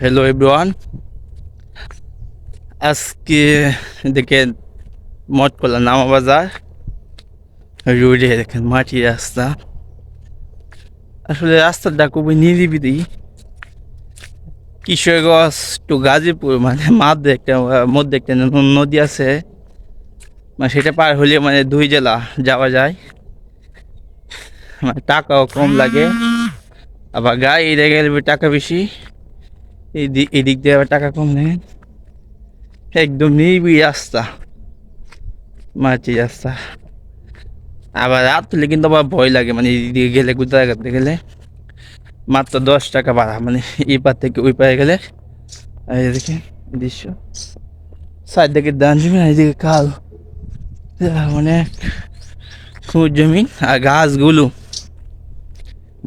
Hello everyone আজকে দেখেন মটকলা নামা বাজার। রোডে দেখেন, মাটি রাস্তা। আসলে রাস্তাটা খুবই নিরিবিলি। কিশোরগঞ্জ টু গাজীপুর মানে মাঝে একটা, মধ্যে একটা নদী আছে। মানে সেটা পার হলে মানে দুই জেলা যাওয়া যায়। মানে টাকাও কম লাগে। আবার গাড়ি গেলে টাকা বেশি। এদিক দিয়ে আবার টাকা কম নেন। একদম নিবি রাস্তা। মাটি রাস্তা। আবার রাত হলে কিন্তু আবার ভয় লাগে মানে এদিক গেলে করতে গেলে মাত্র দশ টাকা ভাড়া মানে এই পার থেকে ওই পারে গেলে। এদিকে দৃশ্য। সাইড দিকে ডান জমি এদিকে কাল। মানে খুব জমি আর গাছগুলো।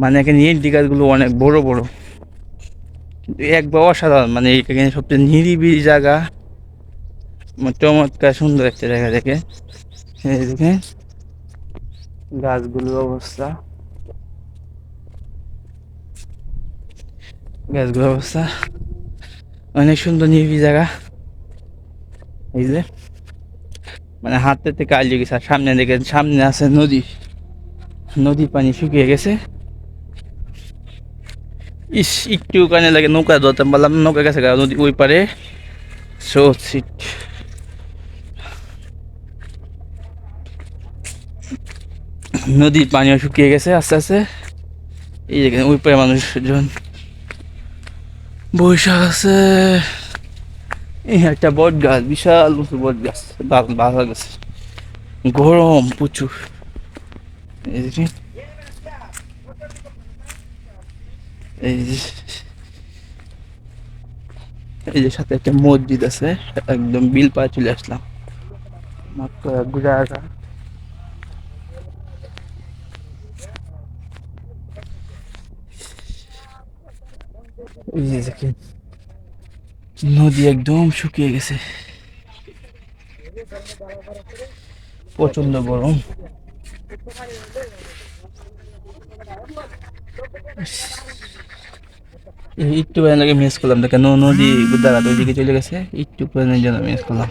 মানে এখানে ইন্টি গাছগুলো অনেক বড় বড়। একবার অসাধারণ মানে এখানে সবচেয়ে নিরিবিলি জায়গা। চমৎকার সুন্দর একটা জায়গা দেখে। এদিকে গাছগুলোর অবস্থা। গাছগুলোর অবস্থা। অনেক সুন্দর নিরিবিলি জায়গা। এই যে। মানে হাতে থেকে আলিয়ে গেছে আর সামনে দেখে সামনে আছে নদী। নদীর পানি শুকিয়ে গেছে। ইস একটু কানে লাগে নৌকা ধরতে পারলাম না, নৌকা গা নদী ওই পারে। সো সিট নদীর পানিও শুকিয়ে গেছে আস্তে আস্তে। এই দেখেন ওই পারে মানুষজন বৈশাখ আছে। এই একটা বট গাছ বিশাল উঁচু বট গাছ বাধা গেছে গরম প্রচুর দেখি এই এই যে সাথে একটা মসজিদ আছে, একদম বিল পায়ে চলে আসলাম। মাত্র ঘুরে আসা নদী একদম শুকিয়ে গেছে। প্রচণ্ড গরম। একটু আগে মিস করলাম, দেখেন নদী গুদাঘাট ওইদিকে চলে গেছে, একটু জন্য মিস করলাম।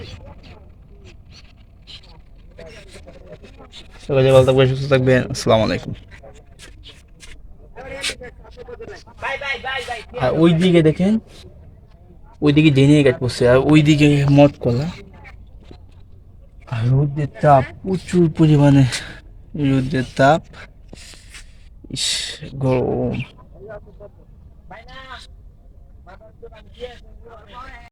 সবাই ভালো থাকবেন, সুস্থ থাকবেন, আসসালামু আলাইকুম। আর ওই দিকে দেখেন, ওইদিকে জেনে গাছ পড়ছে আর ওইদিকে মদ কলা। আর রোদের তাপ, প্রচুর পরিমাণে রোদের তাপ। ইস, গরম। ভাই না